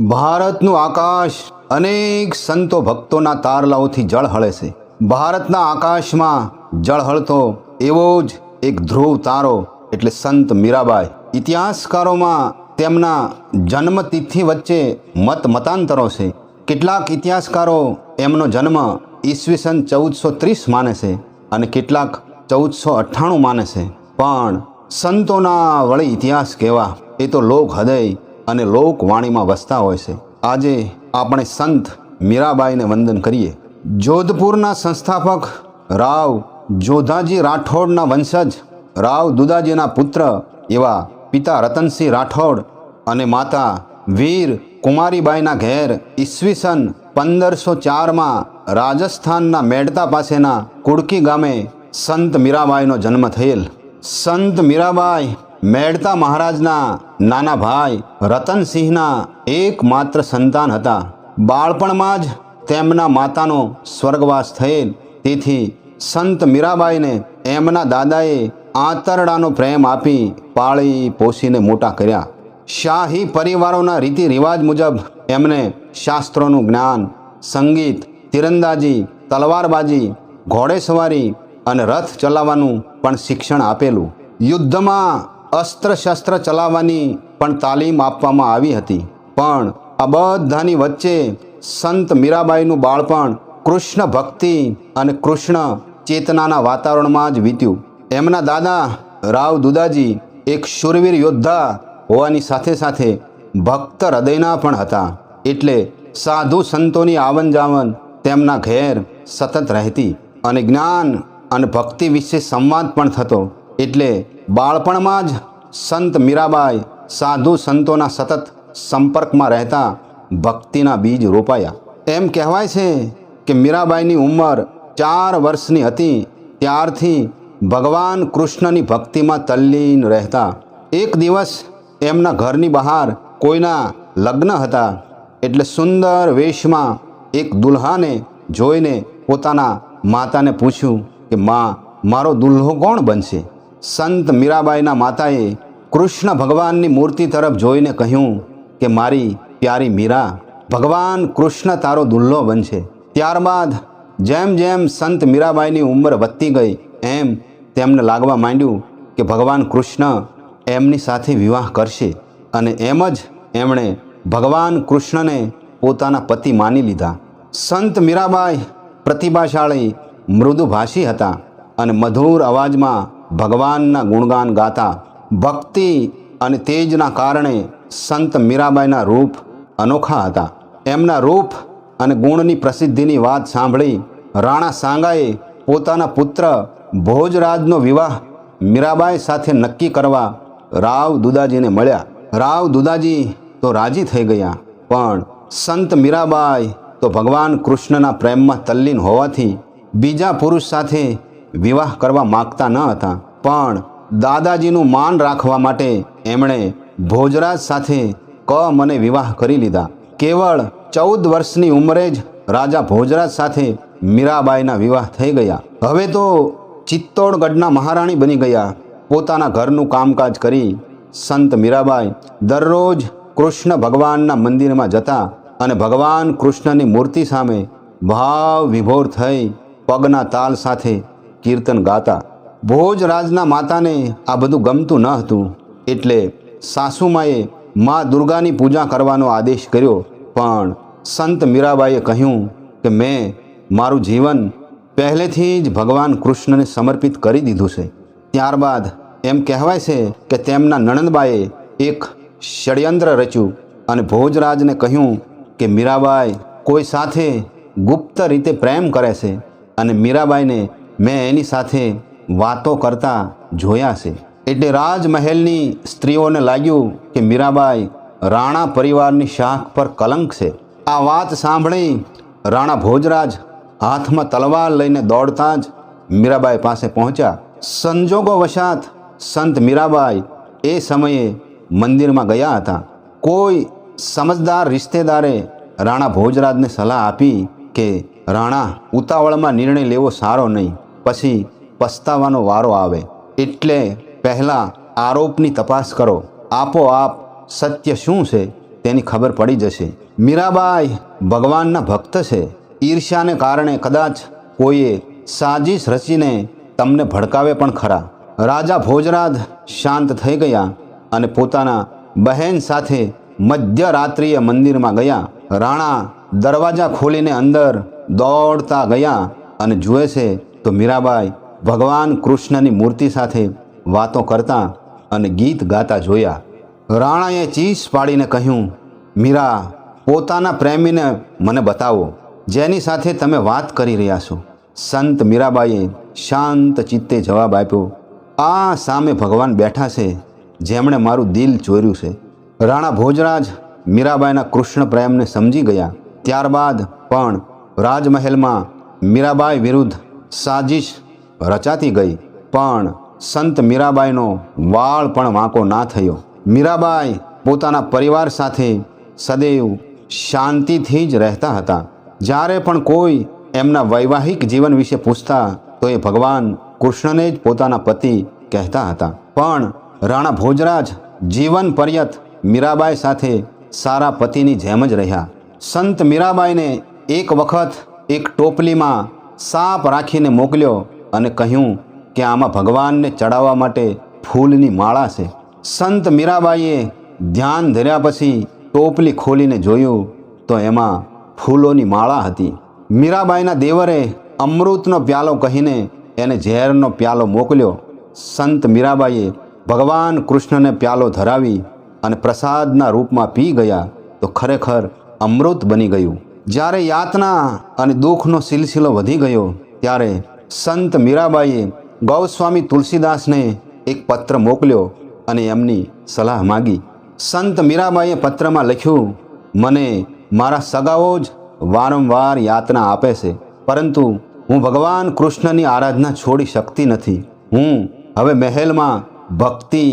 ભારતનું આકાશ અનેક સંતો ભક્તોના તારલાઓથી જળહળે છે. ભારતના આકાશમાં જળહળતો એવો જ એક ધ્રુવ તારો, એટલે સંત મીરાબાઈ. ઇતિહાસકારોમાં તેમના જન્મતિથિ વચ્ચે મત મતાંતરો છે. કેટલાક ઇતિહાસકારો એમનો જન્મ ઈસવીસન ચૌદસો ત્રીસ માને છે અને કેટલાક ચૌદસો અઠ્ઠાણું માને છે. પણ સંતોના વળી ઇતિહાસ કહેવા એ તો લોક હૃદય અને લોકવાણીમાં વસતા હોય છે. આજે આપણે સંત મીરાબાઈને વંદન કરીએ. જોધપુરના સંસ્થાપક રાવ જોધાજી રાઠોડના વંશજ, રાવ દુદાજીના પુત્ર એવા પિતા રતનસિંહ રાઠોડ અને માતા વીર કુમારીબાઈના ઘેર ઈસવીસન પંદરસો ચારમાં રાજસ્થાનના મેડતા પાસેના કુડકી ગામે સંત મીરાબાઈનો જન્મ થયેલ. સંત મીરાબાઈ મેડતા મહારાજના નાના ભાઈ રતનસિંહના એકમાત્ર સંતાન હતા. બાળપણમાં જ તેમના માતાનો સ્વર્ગવાસ થયેલ તેથી સંત મીરાબાઈને એમના દાદાએ આંતરડાનો પ્રેમ આપી પાળી પોષીને મોટા કર્યા. શાહી પરિવારોના રીતિ રિવાજ મુજબ એમને શાસ્ત્રોનું જ્ઞાન, સંગીત, તીરંદાજી, તલવારબાજી, ઘોડેસવારી અને રથ ચલાવવાનું પણ શિક્ષણ આપેલું. યુદ્ધમાં અસ્ત્ર શસ્ત્ર ચલાવવાની પણ તાલીમ આપવામાં આવી હતી. પણ આ બધાની વચ્ચે સંત મીરાબાઈનું બાળપણ કૃષ્ણ ભક્તિ અને કૃષ્ણ ચેતનાના વાતાવરણમાં જ વીત્યું. એમના દાદા રાવ દુદાજી એક શૂરવીર યોદ્ધા હોવાની સાથે સાથે ભક્ત હૃદયના પણ હતા. એટલે સાધુ સંતોની આવન જાવન તેમના ઘેર સતત રહેતી અને જ્ઞાન અને ભક્તિ વિશે સંવાદ પણ થતો. એટલે બાળપણમાં જ સંત મીરાબાઈ સાધુ સંતોના સતત સંપર્કમાં રહેતા ભક્તિના બીજ રોપાયા. એમ કહેવાય છે કે મીરાબાઈની ઉંમર ચાર વર્ષની હતી, ત્યારથી ભગવાન કૃષ્ણની ભક્તિમાં તલ્લીન રહેતા. એક દિવસ એમના ઘરની બહાર કોઈના લગ્ન હતા, એટલે સુંદર વેશમાં એક દુલ્હાને જોઈને પોતાના માતાને પૂછ્યું કે, માં, મારો દુલ્હો કોણ બનશે? સંત મીરાબાઈના માતાએ કૃષ્ણ ભગવાનની મૂર્તિ તરફ જોઈને કહ્યું કે, મારી પ્યારી મીરા, ભગવાન કૃષ્ણ તારો દુલ્હો બનશે. ત્યારબાદ જેમ જેમ સંત મીરાબાઈની ઉંમર વધતી ગઈ, એમ તેમને લાગવા માંડ્યું કે, ભગવાન કૃષ્ણ એમની સાથે વિવાહ કરશે. અને એમ જ એમણે ભગવાન કૃષ્ણને પોતાના પતિ માની લીધા. સંત મીરાબાઈ પ્રતિભાશાળી મૃદુભાષી હતા અને મધુર અવાજમાં ભગવાનના ગુણગાન ગાતા ભક્તિ અને તેજના કારણે સંત મીરાબાઈના રૂપ અનોખા હતા. એમના રૂપ અને ગુણની પ્રસિદ્ધિની વાત સાંભળી રાણા સાંગાએ પોતાના પુત્ર ભોજરાજનો વિવાહ મીરાબાઈ સાથે નક્કી કરવા રાવ દુદાજીને મળ્યા. રાવ દુદાજી તો રાજી થઈ ગયા, પણ સંત મીરાબાઈ તો ભગવાન કૃષ્ણના પ્રેમમાં તલ્લીન હોવાથી બીજા પુરુષ સાથે વિવાહ કરવા માગતા ન હતા. પણ દાદાજીનું માન રાખવા માટે એમણે ભોજરાજ સાથે ક અને વિવાહ કરી લીધા. કેવળ ચૌદ વર્ષની ઉંમરે જ રાજા ભોજરાજ સાથે મીરાબાઈના વિવાહ થઈ ગયા. હવે તો ચિત્તોડગઢના મહારાણી બની ગયા. પોતાના ઘરનું કામકાજ કરી સંત મીરાબાઈ દરરોજ કૃષ્ણ ભગવાનના મંદિરમાં જતા અને ભગવાન કૃષ્ણની મૂર્તિ સામે ભાવ વિભોર થઈ પગના તાલ સાથે કીર્તન ગાતા ભોજરાજના માતાને આ બધું ગમતું ન હતું. એટલે સાસુમાએ મા દુર્ગાની પૂજા કરવાનો આદેશ કર્યો. પણ સંત મીરાબાઈએ કહ્યું કે મેં મારું જીવન પહેલેથી જ ભગવાન કૃષ્ણને સમર્પિત કરી દીધું છે. ત્યારબાદ એમ કહેવાય છે કે તેમના નણંદબાએ એક ષડયંત્ર રચ્યું અને ભોજરાજને કહ્યું કે મીરાબાઈ કોઈ સાથે ગુપ્ત રીતે પ્રેમ કરે છે. અને મીરાબાઈને મેં એની સાથે વાતો કરતા જોયા છે. એટલે રાજમહેલની સ્ત્રીઓને લાગ્યું કે મીરાબાઈ રાણા પરિવારની શાખ પર કલંક છે. આ વાત સાંભળી રાણા ભોજરાજ હાથમાં તલવાર લઈને દોડતા જ મીરાબાઈ પાસે પહોંચ્યા. સંજોગો વશાત સંત મીરાબાઈ એ સમયે મંદિરમાં ગયા હતા. કોઈ સમજદાર રિશ્તેદારે રાણા ભોજરાજને સલાહ આપી કે, રાણા, ઉતાવળમાં નિર્ણય લેવો સારો નહીં. પછી પસ્તાવાનો વારો આવે. એટલે પહેલાં આરોપની તપાસ કરો. આપોઆપ સત્ય શું છે તેની ખબર પડી જશે. મીરાબાઈ ભગવાનના ભક્ત છે. ઈર્ષ્યાને કારણે કદાચ કોઈએ સાજીશ રચીને તમને ભડકાવે પણ ખરા. રાજા ભોજરાજ શાંત થઈ ગયા અને પોતાના બહેન સાથે મધ્યરાત્રિએ મંદિરમાં ગયા. રાણા દરવાજા ખોલીને અંદર દોડતા ગયા અને જુએ છે તો મીરાબાઈ ભગવાન કૃષ્ણની મૂર્તિ સાથે વાતો કરતા અને ગીત ગાતા જોયા. રાણાએ ચીસ પાડીને કહ્યું, મીરા, પોતાના પ્રેમીને મને બતાવો, જેની સાથે તમે વાત કરી રહ્યા છો. સંત મીરાબાઈએ શાંત ચિત્તે જવાબ આપ્યો, આ સામે ભગવાન બેઠા છે, જેમણે મારું દિલ ચોર્યું છે. રાણા ભોજરાજ મીરાબાઈના કૃષ્ણ પ્રેમને સમજી ગયા. ત્યારબાદ પણ રાજમહેલમાં મીરાબાઈ વિરુદ્ધ સાજિશ રચાતી ગઈ. પણ સંત મીરાબાઈનો વાળ પણ વાંકો ના થયો. મીરાબાઈ પોતાના પરિવાર સાથે સદૈવ શાંતિથી જ રહેતા હતા. જ્યારે પણ કોઈ એમના વૈવાહિક જીવન વિશે પૂછતા, તો એ ભગવાન કૃષ્ણને જ પોતાના પતિ કહેતા હતા. પણ રાણા ભોજરાજ જીવન પર્યત મીરાબાઈ સાથે સારા પતિની જેમ જ રહ્યા. સંત મીરાબાઈને એક વખત એક ટોપલીમાં સાપ રાખીને મોકલ્યો અને કહ્યું કે આમાં ભગવાનને ચડાવવા માટે ફૂલની માળા છે. સંત મીરાબાઈએ ધ્યાન ધર્યા પછી ટોપલી ખોલીને જોયું તો એમાં ફૂલોની માળા હતી. મીરાબાઈના દેવરે અમૃતનો પ્યાલો કહીને એને ઝેરનો પ્યાલો મોકલ્યો. સંત મીરાબાઈએ ભગવાન કૃષ્ણને પ્યાલો ધરાવી અને પ્રસાદના રૂપમાં પી ગયા તો ખરેખર અમૃત બની ગયું. જ્યારે યાતના અને દુઃખનો સિલસિલો વધી ગયો, ત્યારે સંત મીરાબાઈએ ગૌસ્વામી તુલસીદાસને એક પત્ર મોકલ્યો અને એમની સલાહ માગી. સંત મીરાબાઈએ પત્રમાં લખ્યું, મને મારા સગાઓ જ વારંવાર યાતના આપે છે, પરંતુ હું ભગવાન કૃષ્ણની આરાધના છોડી શકતી નથી. હું હવે મહેલમાં ભક્તિ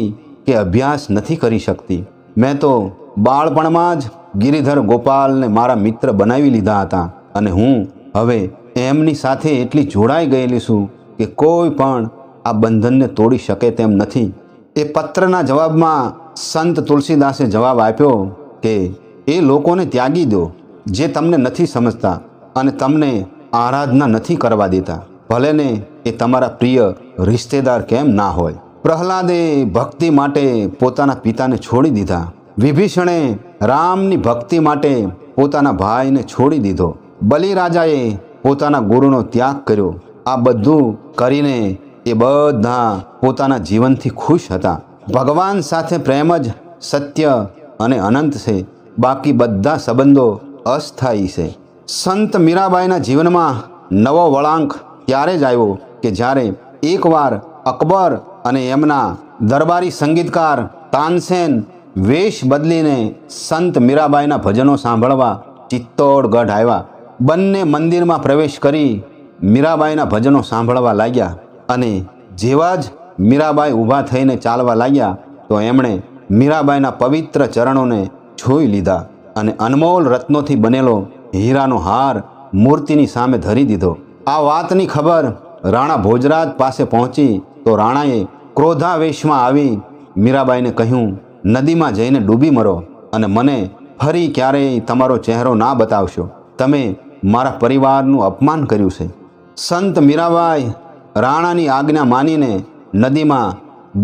કે અભ્યાસ નથી કરી શકતી. મેં તો બાળપણમાં જ ગિરિધર ગોપાલને મારા મિત્ર બનાવી લીધા હતા અને હું હવે એમની સાથે એટલી જોડાઈ ગયેલી છું કે કોઈ પણ આ બંધનને તોડી શકે તેમ નથી. એ પત્રના જવાબમાં સંત તુલસીદાસે જવાબ આપ્યો કે, એ લોકોને ત્યાગી દો, જે તમને નથી સમજતા અને તમને આરાધના નથી કરવા દેતા. ભલેને એ તમારા પ્રિય રિશ્તેદાર કેમ ના હોય. પ્રહલાદે ભક્તિ માટે પોતાના પિતાને છોડી દીધા. વિભીષણે રામની ભક્તિ માટે પોતાના ભાઈને છોડી દીધો. બલિરાજાએ પોતાના ગુરુનો ત્યાગ કર્યો. આ બધું કરીને એ બધા પોતાના જીવનથી ખુશ હતા. ભગવાન સાથે પ્રેમ જ સત્ય અને અનંત છે. બાકી બધા સંબંધો અસ્થાયી છે. સંત મીરાબાઈના જીવનમાં નવો વળાંક ત્યારે જ આવ્યો કે જ્યારે એકવાર અકબર અને એમના દરબારી સંગીતકાર તાનસેન વેશ બદલીને સંત મીરાબાઈના ભજનો સાંભળવા ચિત્તોડગઢ આવ્યા. બંને મંદિરમાં પ્રવેશ કરી મીરાબાઈના ભજનો સાંભળવા લાગ્યા અને જેવા જ મીરાબાઈ ઊભા થઈને ચાલવા લાગ્યા, તો એમણે મીરાબાઈના પવિત્ર ચરણોને છોઈ લીધા અને અનમોલ રત્નોથી બનેલો હીરાનો હાર મૂર્તિની સામે ધરી દીધો. આ વાતની ખબર રાણા ભોજરાજ પાસે પહોંચી, તો રાણાએ ક્રોધાવેશમાં આવી મીરાબાઈને કહ્યું નદીમાં જઈને ડૂબી મરો અને મને ફરી ક્યારેય તમારો ચહેરો ના બતાવશો. તમે મારા પરિવારનું અપમાન કર્યું છે. સંત મીરાબાઈ રાણાની આજ્ઞા માનીને નદીમાં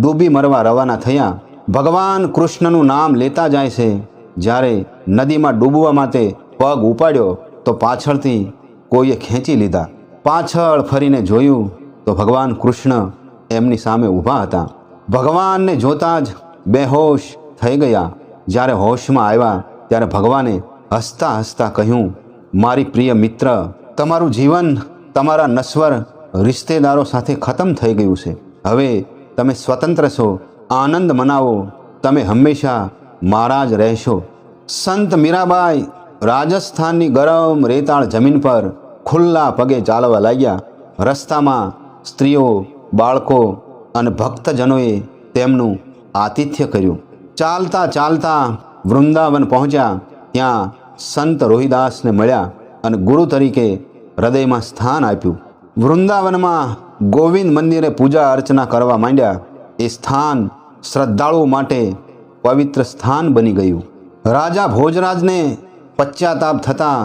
ડૂબી મરવા રવાના થયા. ભગવાન કૃષ્ણનું નામ લેતા જાય છે. જ્યારે નદીમાં ડૂબવા માટે પગ ઉપાડ્યો તો પાછળથી કોઈએ ખેંચી લીધા. પાછળ ફરીને જોયું તો ભગવાન કૃષ્ણ એમની સામે ઊભા હતા. ભગવાનને જોતાં જ બેહોશ થઈ ગયા. જ્યારે હોશમાં આવ્યા, ત્યારે ભગવાને હસતા હસતા કહ્યું, મારી પ્રિય મિત્ર, તમારું જીવન તમારા નશ્વર રિશ્તેદારો સાથે ખતમ થઈ ગયું છે. હવે તમે સ્વતંત્ર છો. આનંદ મનાવો. તમે હંમેશા મારા જ રહેશો. સંત મીરાબાઈ રાજસ્થાનની ગરમ રેતાળ જમીન પર ખુલ્લા પગે ચાલવા લાગ્યા. રસ્તામાં સ્ત્રીઓ, બાળકો અને ભક્તજનોએ તેમનું આતિથ્ય કર્યું. ચાલતા ચાલતા વૃંદાવન પહોંચ્યા. ત્યાં સંત રોહિદાસને મળ્યા અને ગુરુ તરીકે હૃદયમાં સ્થાન આપ્યું. વૃંદાવનમાં ગોવિંદ મંદિરે પૂજા અર્ચના કરવા માંડ્યા. એ સ્થાન શ્રદ્ધાળુઓ માટે પવિત્ર સ્થાન બની ગયું. રાજા ભોજરાજને પશ્ચાતાપ થતાં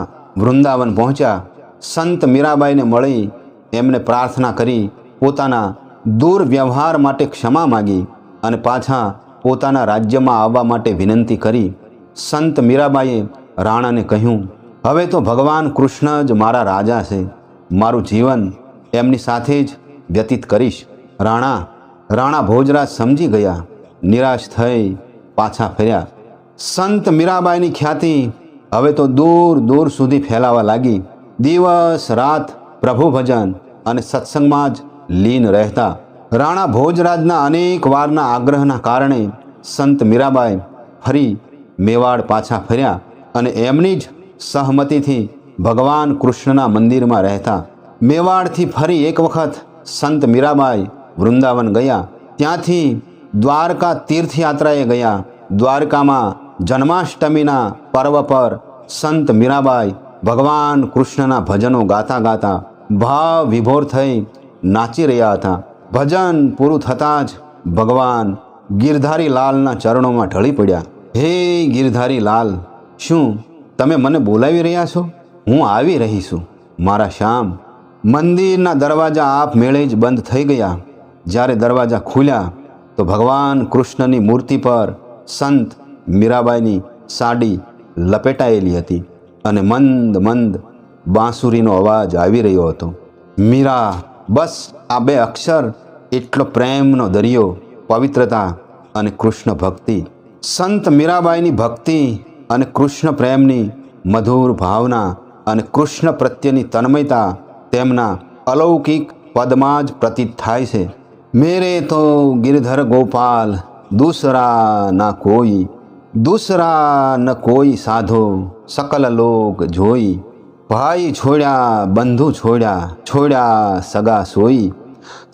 વૃંદાવન પહોંચ્યા. સંત મીરાબાઈને મળી એમને પ્રાર્થના કરી પોતાના દુર્વ્યવહાર માટે ક્ષમા માગી. અને પાછા પોતાના રાજ્યમાં આવવા માટે વિનંતી કરી સંત મીરાબાઈએ રાણાને કહ્યું, હવે તો ભગવાન કૃષ્ણ જ મારા રાજા છે. મારું જીવન એમની સાથે જ વ્યતીત કરીશ. રાણા રાણા ભોજરાજ સમજી ગયા, નિરાશ થઈ પાછા ફર્યા. સંત મીરાબાઈની ખ્યાતિ હવે તો દૂર દૂર સુધી ફેલાવા લાગી. દિવસ, રાત પ્રભુ ભજન અને સત્સંગમાં જ લીન રહેતા. રાણા ભોજરાજના અનેક વારના આગ્રહના કારણે સંત મીરાબાઈ ફરી મેવાડ પાછા ફર્યા અને એમની જ સહમતિથી ભગવાન કૃષ્ણના મંદિરમાં રહેતા મેવાડથી ફરી એક વખત સંત મીરાબાઈ વૃંદાવન ગયા. ત્યાંથી દ્વારકા તીર્થયાત્રાએ ગયા. દ્વારકામાં જન્માષ્ટમીના પર્વ પર સંત મીરાબાઈ ભગવાન કૃષ્ણના ભજનો ગાતા ગાતા ભાવ વિભોર થઈ નાચી રહ્યા હતા. ભજન પૂરું થતાં જ ભગવાન ગિરધારી લાલના ચરણોમાં ઢળી પડ્યા. હે ગિરધારી લાલ શું તમે મને બોલાવી રહ્યા છો? હું આવી રહી છું. મારા શ્યામ, મંદિરના દરવાજા આપ મેળે જ બંધ થઈ ગયા. જ્યારે દરવાજા ખુલ્યા, તો ભગવાન કૃષ્ણની મૂર્તિ પર સંત મીરાબાઈની સાડી લપેટાયેલી હતી અને મંદ મંદ બાંસુરીનો અવાજ આવી રહ્યો હતો. મીરા, બસ આ બે અક્ષર એટલો પ્રેમનો દરિયો, પવિત્રતા અને કૃષ્ણ ભક્તિ. સંત મીરાબાઈની ભક્તિ અને કૃષ્ણ પ્રેમની મધુર ભાવના અને કૃષ્ણ પ્રત્યેની તન્મયતા તેમના અલૌકિક પદમાં જ પ્રતીત થાય છે. મેરે તો ગિરધર ગોપાલ, દૂસરા ના કોઈ, દૂસરા ન કોઈ સાધો, સકલ લોક જોઈ. ભાઈ છોડ્યા, બંધુ છોડ્યા છોડ્યા સગા સોઈ.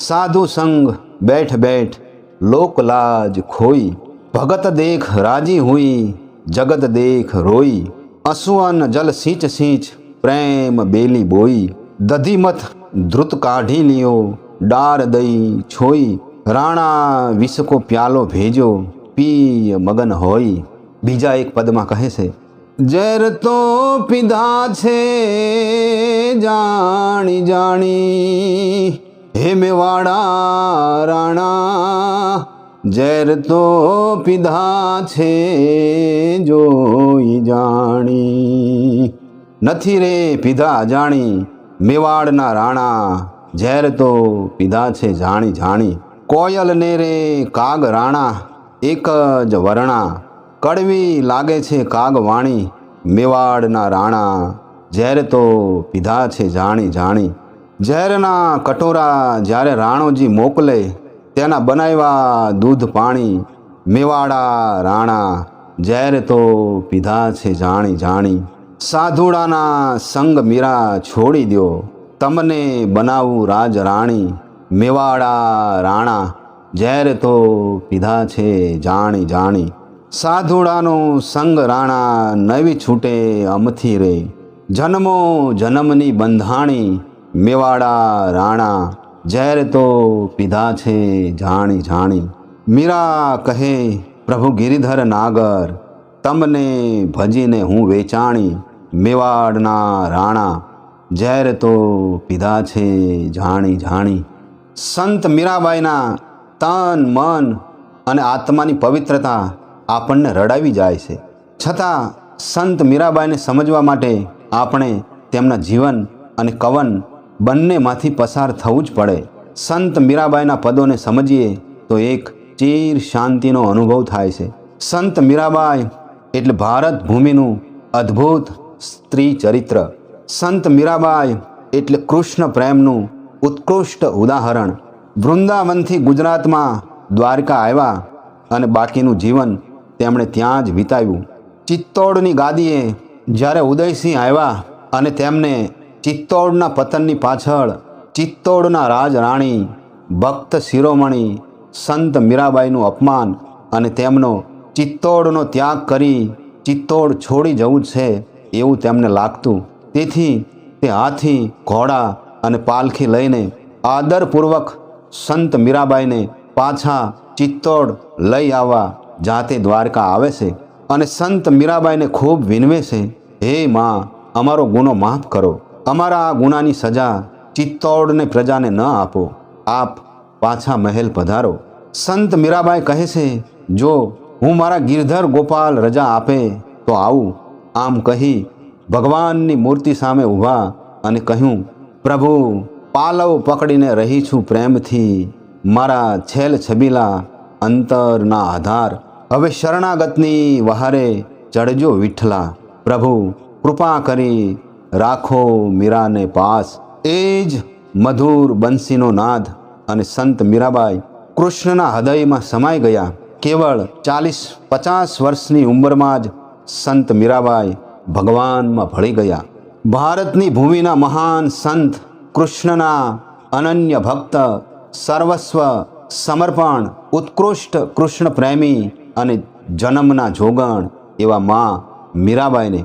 સાધુ સંગ બેઠ બેઠ લોકલાજ ખોઈ, ભગત દેખ રાજી હુઈ, જગત દેખ રોઈ અસુઅન જલ સિંચ સિંચ પ્રેમ બેલી બોઈ દધીમથ ધ્રુત કાઢી લ્યો, ડાર દઈ છોઈ, રાણા વિસકો પ્યાલો ભેજો પી મગન હોય બીજા એક પદમાં કહે છે, ઝેર તો પીધા છે, જાણી જાણી હે મેવાડા રાણા, ઝેર તો પીધા છે જોઈ જાણી. નથી રે પીધા જાણી, મેવાડના રાણા, ઝેર તો પીધા છે જાણી જાણી. કોયલ ને રે કાગ રાણા, એક જ વરણા. કડવી લાગે છે કાગ વાણી, મેવાડના રાણા, ઝેર તો પીધા છે જાણી જાણી. ઝેરના કટોરા જ્યારે રાણોજી મોકલે, તેના બનાવ્યા દૂધ પાણી, મેવાડા રાણા, ઝેર તો પીધા છે જાણી જાણી. સાધુડાના સંગ મીરા છોડી દો તમને બનાવું રાજ રાણી, મેવાડા રાણા, ઝેર તો પીધા છે જાણી જાણી. સાધુડાનો સંગ રાણા નવી છૂટે અમથી રે, જન્મો જન્મની બંધાણી મેવાડા, રાણા, ઝેર તો પીધા છે જાણી જાણી. મીરા કહે, પ્રભુ ગિરિધર નાગર, તમને ભજીને હું વેચાણી. મેવાડના રાણા, ઝેર તો પીધા છે જાણી જાણી. સંત મીરાબાઈના તન, મન અને આત્માની પવિત્રતા આપણને રડાવી જાય છે. છતાં સંત મીરાબાઈને સમજવા માટે આપણે તેમના જીવન અને કવન બંનેમાંથી પસાર થવું જ પડે. સંત મીરાબાઈના પદોને સમજીએ તો એક ચીર શાંતિનો અનુભવ થાય છે. સંત મીરાબાઈ એટલે ભારત ભૂમિનું અદ્ભુત સ્ત્રી ચરિત્ર સંત મીરાબાઈ એટલે કૃષ્ણ પ્રેમનું ઉત્કૃષ્ટ ઉદાહરણ. વૃંદાવનથી ગુજરાતમાં દ્વારકા આવ્યા અને બાકીનું જીવન તેમણે ત્યાં જ વિતાવ્યું. ચિત્તોડની ગાદીએ જ્યારે ઉદયસિંહ આવ્યા અને તેમને ચિત્તોડના પતનની પાછળ ચિત્તોડના રાજરાણી, ભક્ત શિરોમણી, સંત મીરાબાઈનું અપમાન અને તેમનો ચિત્તોડનો ત્યાગ કરી ચિત્તોડ છોડી જવું છે એવું તેમને લાગતું. તેથી તે હાથી, ઘોડા અને પાલખી લઈને આદરપૂર્વક સંત મીરાબાઈને પાછા ચિત્તોડ લઈ આવવા જાતે દ્વારકા આવે છે અને સંત મીરાબાઈને ખૂબ વિનવે છે. હે માં, અમારો ગુનો માફ કરો. અમારા આ ગુનાની સજા ચિત્તોડને પ્રજાને ન આપો. આપ પાછા મહેલ પધારો. સંત મીરાબાઈ કહે છે, જો હું મારા ગિરધર ગોપાલ રજા આપે, તો આવું. આમ કહી ભગવાનની મૂર્તિ સામે ઊભા અને કહ્યું, પ્રભુ, પાલવ પકડીને રહી છું પ્રેમથી. મારા છેલ છબીલા અંતરના આધાર. હવે શરણાગતની વહારે ચડજો વિઠ્ઠલા. પ્રભુ, કૃપા કરી રાખો મીરાને પાસ. એ જ મધુર બંસીનો નાદ અને સંત મીરાબાઈ કૃષ્ણના હૃદયમાં સમાઈ ગયા. કેવળ ચાલીસ પચાસ વર્ષની ઉંમરમાં જ સંત મીરાબાઈ ભગવાનમાં ભળી ગયા. ભારતની ભૂમિના મહાન સંત કૃષ્ણના અનન્ય ભક્ત, સર્વસ્વ સમર્પણ, ઉત્કૃષ્ટ કૃષ્ણ પ્રેમી અને જન્મના જોગણ એવા મા મીરાબાઈને